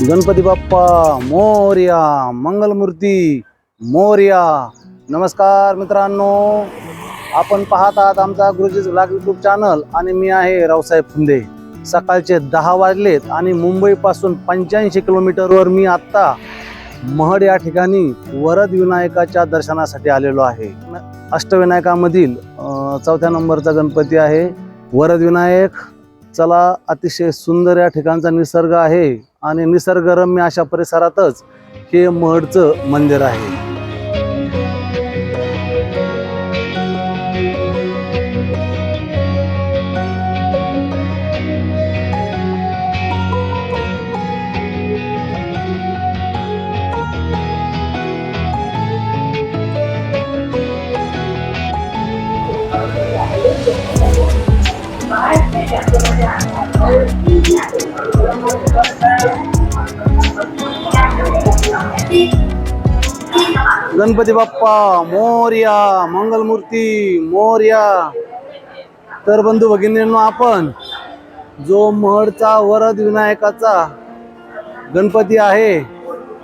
गणपती बाप्पा मोर्या मंगलमूर्ती मोर्या. नमस्कार मित्रांनो. आपण पाहत आहात आमचा गुरुजीच ब्लॉग यूट्यूब चॅनल आणि मी आहे रावसाहेब फुंदे. सकाळचे दहा वाजलेत आणि मुंबईपासून पंच्याऐंशी किलोमीटरवर मी आत्ता महड या ठिकाणी वरद विनायकाच्या दर्शनासाठी आलेलो आहे. अष्टविनायकामधील चौथ्या नंबरचा गणपती आहे. वरद विनायक चला अतिशय सुंदर या ठिकाणचा निसर्ग आहे. आणि निसर्गरम्य अशा परिसरातच हे महडचं मंदिर आहे. गणपती बाप्पा मोर्या मंगलमूर्ती मोर्या. तर बंधू भगिनींनो आपण जो महडचा वरद विनायकाचा गणपती आहे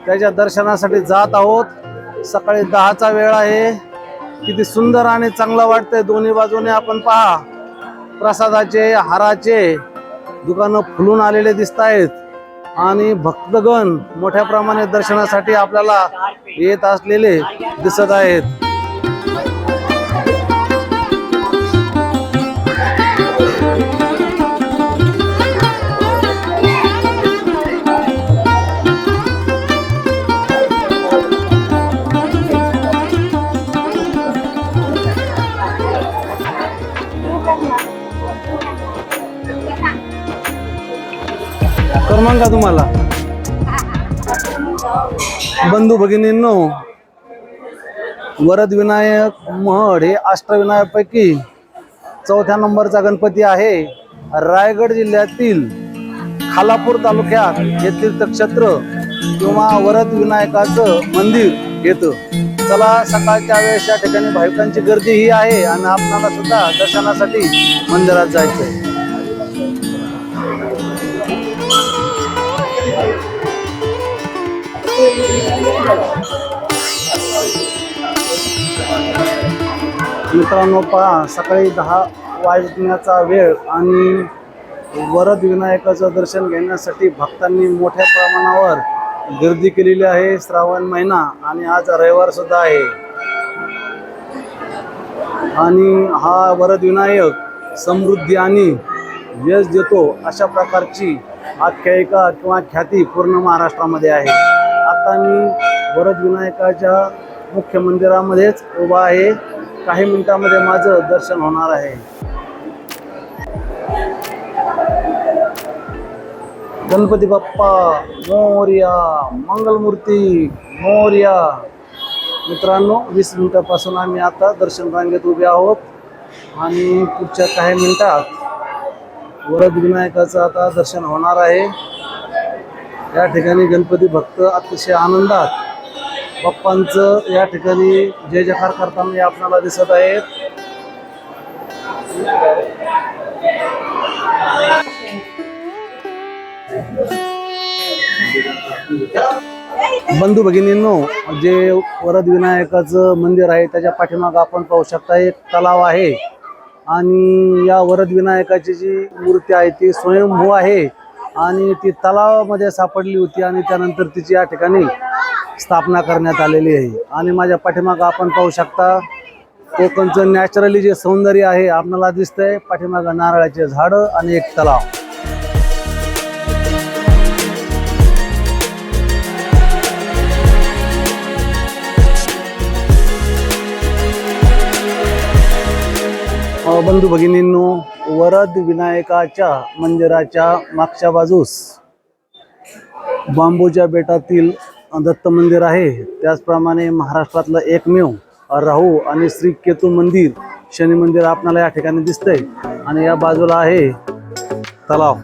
त्याच्या दर्शनासाठी जात आहोत. सकाळी दहाचा वेळ आहे. किती सुंदर आणि चांगला वाटतंय दोन्ही बाजूने आपण पहा. प्रसादाचे हाराचे दुकानं फुलून आलेले दिसत आहेत आणि भक्तगण मोठ्या प्रमाणे दर्शनासाठी आपल्याला येत असलेले दिसत आहेत. करमान का तुम्हाला. बंधू भगिनींनो वरद विनायक महड हे अष्टविनायकापैकी चौथ्या नंबरचा गणपती आहे. रायगड जिल्ह्यातील खालापूर तालुक्यात हे तीर्थक्षेत्र किंवा वरद विनायकाचं मंदिर येतं. चला सकाळच्या वेळेस या ठिकाणी भाविकांची गर्दी ही आहे आणि आपणाला सुद्धा दर्शनासाठी मंदिरात जायचंय. मित्रांनो पहा सकाळी दहा वाजण्याचा वेळ आणि वरद विनायकाचं दर्शन घेण्यासाठी भक्तांनी मोठ्या प्रमाणावर गर्दी केलेली आहे श्रावण महिना आणि आज रविवार सुद्धा आहे. आणि हा वरद विनायक समृद्धी आणि यश देतो अशा प्रकारची आख्यायिका किंवा ख्याती पूर्ण महाराष्ट्रामध्ये आहे. आता मी वरद विनायकाच्या मुख्य मंदिरामध्येच उभा आहे. काही मिनिटांमध्ये माझं दर्शन होणार आहे. गणपती बाप्पा मोर्या मंगलमूर्ती मोर्या. मित्रांनो वीस मिनिटापासून आम्ही आता दर्शन रांगेत उभे आहोत. आणि पुढच्या काही मिनिटात वरद विनायकाचं आता दर्शन होणार आहे. या ठिकाणी गणपती भक्त अतिशय आनंदात बाप्पांचं या ठिकाणी जय जयकार करताना आपल्याला दिसत आहेत. बंधू भगिनींनो जे वरद विनायकाचं मंदिर आहे त्याच्या पाठीमागं आपण पाहू शकता एक तलाव आहे. आणि या वरद विनायकाची जी मूर्ती आहे ती स्वयंभू आहे. आणि ती तलावामध्ये सापडली होती आणि त्यानंतर तिची या ठिकाणी स्थापना करण्यात आलेली आहे. आणि माझ्या पाठीमागं आपण पाहू शकता कोकणचं नॅचरली जे सौंदर्य आहे आपल्याला दिसतंय पाठीमागं नारळाचे झाडं आणि एक तलाव. बंधू भगिनींनो वरद विनायकाच्या मंदिराच्या मागच्या बाजूस बांबूच्या बेटातील दत्त मंदिर आहे. त्याचप्रमाणे महाराष्ट्रातलं एकमेव राहू आणि श्री केतू मंदिर शनी मंदिर आपणाला या ठिकाणी दिसतंय. आणि या बाजूला आहे तलाव.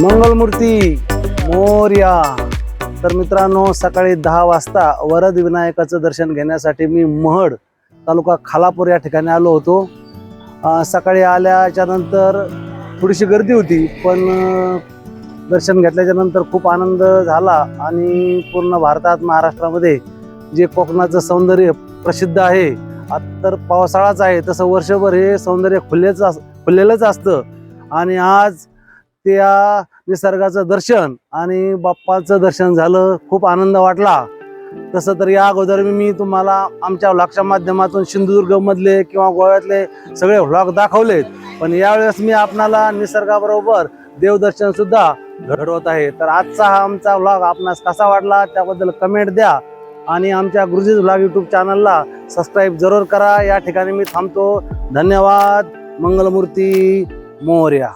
मंगलमूर्ती मोर्या. तर मित्रांनो सकाळी दहा वाजता वरद विनायकाचं दर्शन घेण्यासाठी मी महड तालुका खालापूर या ठिकाणी आलो होतो. सकाळी आल्याच्यानंतर थोडीशी गर्दी होती पण दर्शन घेतल्याच्या नंतर खूप आनंद झाला आणि पूर्ण भारतात महाराष्ट्रामध्ये जे कोकणाचं सौंदर्य प्रसिद्ध आहे तर पावसाळाच आहे तसं वर्षभर हे सौंदर्य खुलेच अस खुललेलंच असतं. आणि आज त्या निसर्गाचं दर्शन आणि बाप्पाचं दर्शन झालं खूप आनंद वाटला. तसं तर या अगोदर मी- तुम्हाला आमच्या व्लॉगच्या माध्यमातून सिंधुदुर्गमधले किंवा गोव्यातले सगळे व्लॉग दाखवलेत. पण यावेळेस मी आपणाला निसर्गाबरोबर देवदर्शन सुद्धा घडवत आहे. तर आजचा हा आमचा व्लॉग आपणास कसा वाटला त्याबद्दल कमेंट द्या आणि आमच्या गुरुजीज व्लॉग यूट्यूब चॅनलला सबस्क्राईब जरूर करा. या ठिकाणी मी थांबतो. धन्यवाद. मंगलमूर्ती मोर्या.